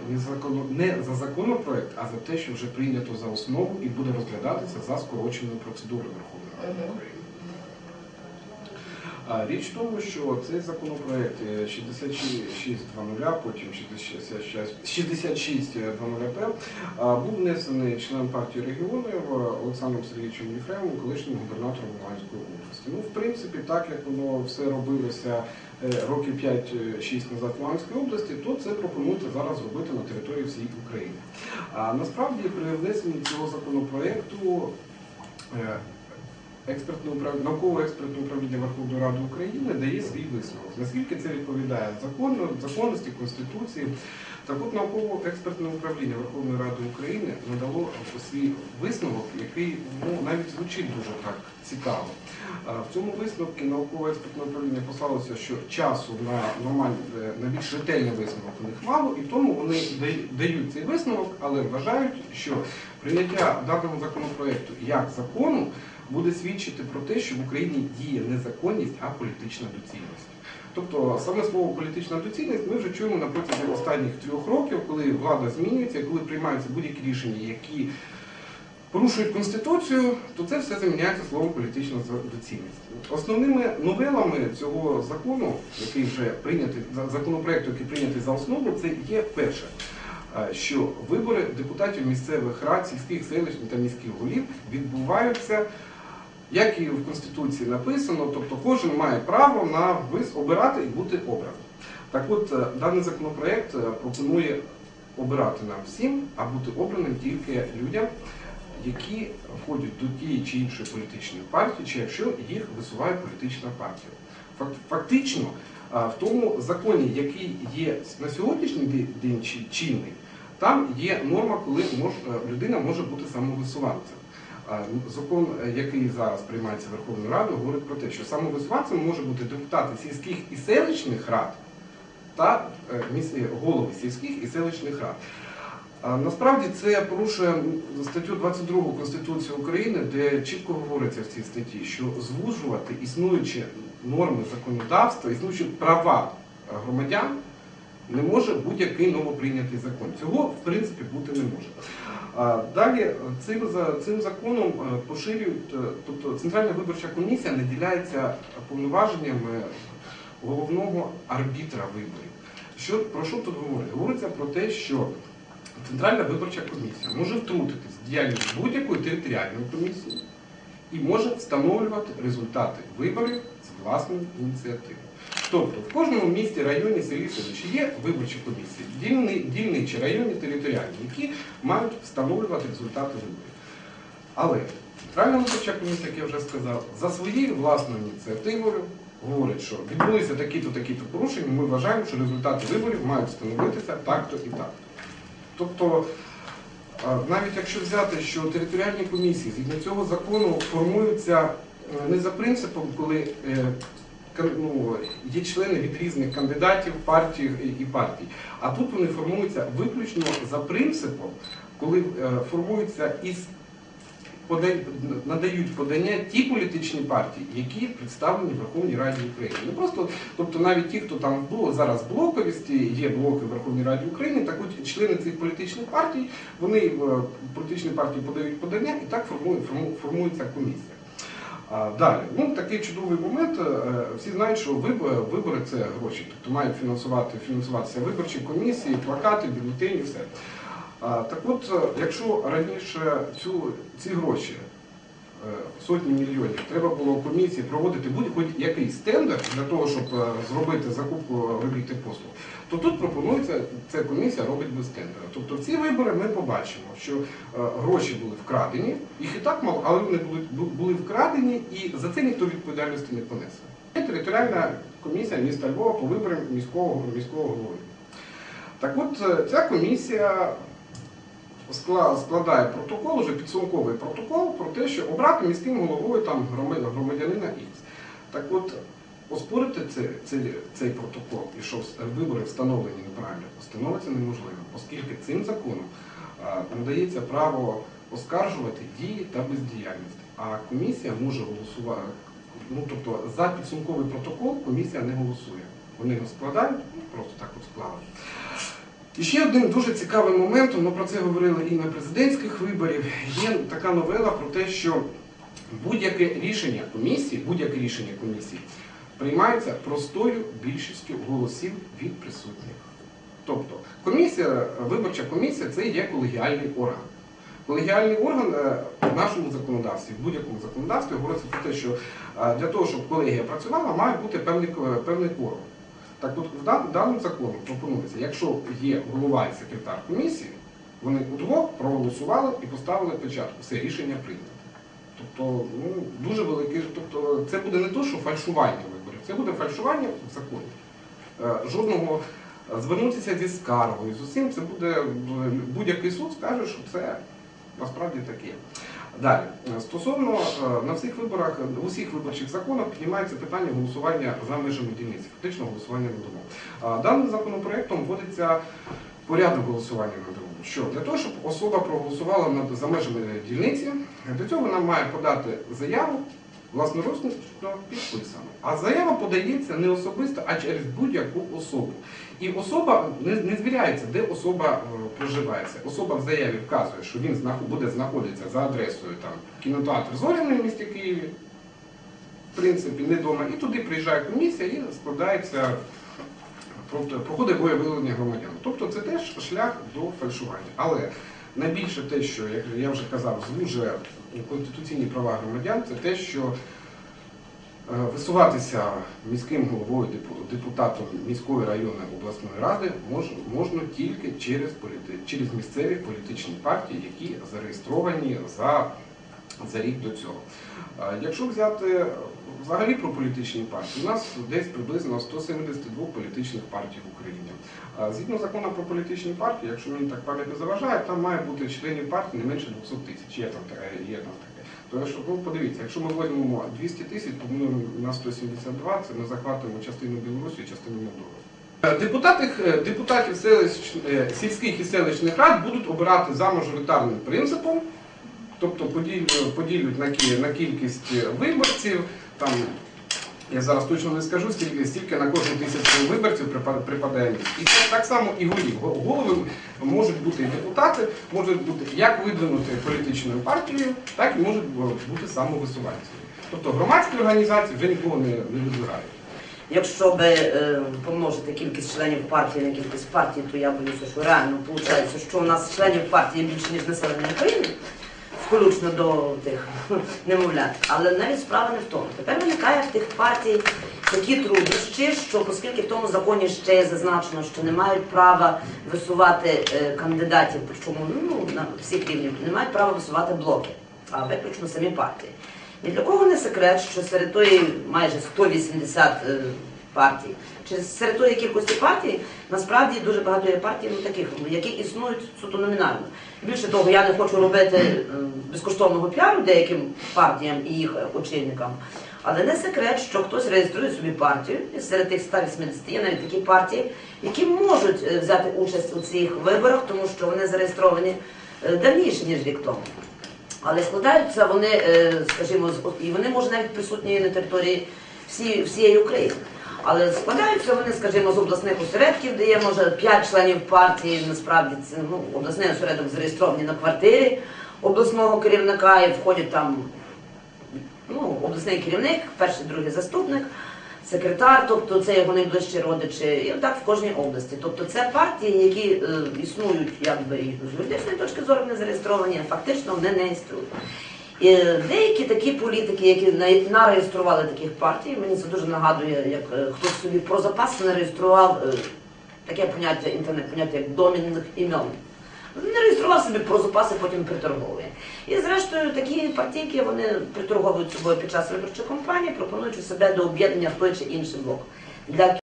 говорити не, закону, не за законопроект, а за те, що вже прийнято за основу і буде розглядатися за скороченою процедурою Верховної Ради України. Річ в тому, що цей законопроект е, 6600, потім 6600П був внесений членом партії регіонів е, Олександром Сергійовичем Єфремовим, колишнім губернатором Луганської області. Ну, в принципі, так як воно все робилося е, років 5-6 назад в Луганській області, то це пропонується зараз робити на території всієї України. А насправді при внесенні цього законопроекту е, експертне управління, науково-експертне управління Верховної Ради України дає свій висновок. Наскільки це відповідає закону, законності, Конституції, так от науково-експертне управління Верховної Ради України надало свій висновок, який ну, навіть звучить дуже так цікаво. В цьому висновку науково-експертне управління послалося, що часу на нормальний, е, на більш ретельний висновок у них мало, і тому вони дають цей висновок, але вважають, що прийняття даного законопроекту як закону буде свідчити про те, що в Україні діє не законність, а політична доцільність. Тобто саме слово політична доцільність ми вже чуємо на протязі останніх трьох років, коли влада змінюється, коли приймаються будь-які рішення, які порушують конституцію, то це все заміняється словом політична доцільність. Основними новелами цього закону, який вже прийнятий за- законопроекту, який прийнятий за основу, це є перше. Що вибори депутатів місцевих рад, сільських, селищних та міських голів відбуваються, як і в Конституції написано, тобто кожен має право на обирати і бути обраним. Так от е, даний законопроект е, пропонує обирати нам всім, а бути обраним тільки людям, які входять до тієї чи іншої політичної партії, чи якщо їх висуває політична партія. Фактично, в тому законі, який є на сьогоднішній день чинний, там є норма, коли е, людина може бути самовисуванцем. Закон, е, який зараз приймається Верховною Радою, говорить про те, що самовисуванцем може бути депутати сільських і селищних рад та е, е, голови сільських і селищних рад. Насправді це порушує статтю 22 Конституції України, де чітко говориться в цій статті, що звужувати існуючі норми законодавства, існуючі права громадян не може будь-який новоприйнятий закон. Цього в принципі бути не може. Далі цим, цим законом е, поширюють, е, тобто Центральна виборча комісія наділяється повноваженнями головного арбітра виборів. Що, про що тут говорить? Говориться про те, що Центральна виборча комісія може втрутитись в діяльність будь-якої територіальної комісії і може встановлювати результати виборів з власної ініціативи. Тобто в кожному місті, районі, селі, селищі є виборчі комісії, дільні, дільничі, районні, територіальні, які мають встановлювати результати виборів. Але Центральна виборча комісія, як я вже сказав, за своєю власною ініціативою говорить, що відбулися такі-то, такі-то порушення, ми вважаємо, що результати виборів мають встановитися так-то і так. Тобто, навіть якщо взяти, що територіальні комісії згідно цього закону формуються е, не за принципом, коли е, ну, є члени від різних кандидатів, партій і- партій, а тут вони формуються виключно за принципом, коли е, формуються із надають подання ті політичні партії, які представлені в Верховній Раді України. Не просто, тобто навіть ті, хто там було зараз блоковісті, є блоки в Верховній Раді України, так от члени цих політичних партій, вони в політичні партії подають подання і так формує, форму- формується комісія. Далі, ну такий чудовий момент. е, Всі знають, що вибори, це гроші, тобто мають фінансувати фінансуватися виборчі комісії, плакати, бюлетені, все. Так от, е, якщо раніше цю, ці гроші, сотні мільйонів, треба було комісії проводити будь-який якийсь тендер для того, щоб е, зробити закупку робіт і послуг, то тут пропонується, ця комісія робить без тендера. Тобто ці вибори ми побачимо, що е, гроші були вкрадені, їх і так мало, але вони були, були вкрадені і за це ніхто відповідальності не понесе. Є територіальна комісія міста Львова по виборам міського, міського голови. Так от е, ця комісія складає протокол, вже підсумковий протокол про те, що обрати міським головою там громадянина Х. Так от, оспорити це, це, цей протокол і що вибори встановлені неправильно, становиться неможливо, оскільки цим законом надається право оскаржувати дії та бездіяльність. А комісія може голосувати. Ну, тобто за підсумковий протокол комісія не голосує. Вони його складають, просто так от склали. І ще одним дуже цікавим моментом, ми про це говорили і на президентських виборів, є така новела про те, що будь-яке рішення комісії, будь-яке рішення комісії приймається простою більшістю голосів від присутніх. Тобто комісія, виборча комісія це є колегіальний орган. Колегіальний орган е, в нашому законодавстві, в будь-якому законодавстві говориться про те, що е, для того, щоб колегія працювала, має бути певний, ко- певний кворум. Так от в дан- даним законом пропонується, якщо є голова і секретар комісії, вони удвох проголосували і поставили печатку. Все рішення прийнято. Тобто, ну, дуже великий, тобто це буде не то, що фальшування виборів, це буде фальшування в законі. Е, Жодного звернутися зі скаргою, з усім це буде будь-який суд скаже, що це насправді таке. Далі, стосовно е, на всіх виборах, в усіх виборчих законах піднімається питання голосування за межами дільниці, фактично голосування на дому. Даним законопроектом вводиться порядок голосування на дому. Що для того, щоб особа проголосувала за межами дільниці, для цього вона має подати заяву власноруčno підписану. А заява подається не особисто, а через будь-яку особу. І особа не, не звіряється, де особа е, проживається. Особа в заяві вказує, що він знаход- буде знаходитися за адресою там кінотеатр Зоряний в місті Києві, в принципі, не вдома. І туди приїжджає комісія і складається проходить виявлення громадян. Тобто це теж шлях до фальшування. Але найбільше те, що як я вже казав, звужує конституційні права громадян, це те, що е, висуватися міським головою, депутатом міської районної обласної ради можна тільки через, через місцеві політичні партії, які зареєстровані за, за рік до цього. Е, Якщо взяти взагалі про політичні партії, у нас десь приблизно 172 політичних партій в Україні. Е, Згідно закону про політичні партії, якщо мені так пам'ять не заважає, там має бути членів партії не менше 200 тисяч. Є там таке. Тому що ну, подивіться, якщо ми візьмемо 200 тисяч, помножимо на 172, це ми захватимо частину Білорусі, частину Молдови. Е, Депутати, депутатів селищ, сільських і селищних рад будуть обирати за мажоритарним принципом, тобто поділю- поділють на, на кількість виборців. Там, я зараз точно не скажу, стільки, стільки на кожну тисячу виборців припадає. І це так само і голів. Голови можуть бути і депутати, можуть бути як видвинути політичною партією, так і можуть бути самовисуванцями. Тобто громадські організації вже нікого не, не вибирають. Якщо би е, помножити кількість членів партії на кількість партій, то я боюся, що реально виходить, що у нас членів партії більше, ніж населення України, включно до тих немовлят. Але навіть справа не в тому. Тепер виникає в тих партій такі труднощі, що оскільки в тому законі ще зазначено, що не мають права висувати е, кандидатів, причому ну, на всіх рівнях, не мають права висувати блоки, а виключно самі партії. Ні для кого не секрет, що серед тої майже 180 е, партій, чи серед тої кількості партій, насправді дуже багато є партій ну, таких, які існують суто номінально. Більше того, я не хочу робити е, безкоштовного піару деяким партіям і їх е, очільникам. Але не секрет, що хтось реєструє собі партію, і серед тих 180 є навіть такі партії, які можуть е, взяти участь у цих виборах, тому що вони зареєстровані давніше, ніж рік тому. Але складаються вони, скажімо, і вони може навіть присутні на території всієї України. Але складаються вони, скажімо, з обласних осередків, де є може 5 членів партії. Насправді це ну, обласний осередок зареєстрований на квартирі обласного керівника і входять там ну, обласний керівник, перший, другий заступник, секретар, тобто це його найближчі родичі, і так в кожній області. Тобто це партії, які е, існують якби і з юридичної точки зору не зареєстровані, а фактично вони не існують. Е, деякі такі політики, які нареєстрували таких партій, мені це дуже нагадує, як е, хтось собі про запас нареєстрував е, таке поняття, інтернет-поняття, як домінних імен. Він реєстрував собі про запаси, потім приторговує. І зрештою такі партійки вони приторговують собою під час виборчої кампанії, пропонуючи себе до об'єднання в той чи інший блок.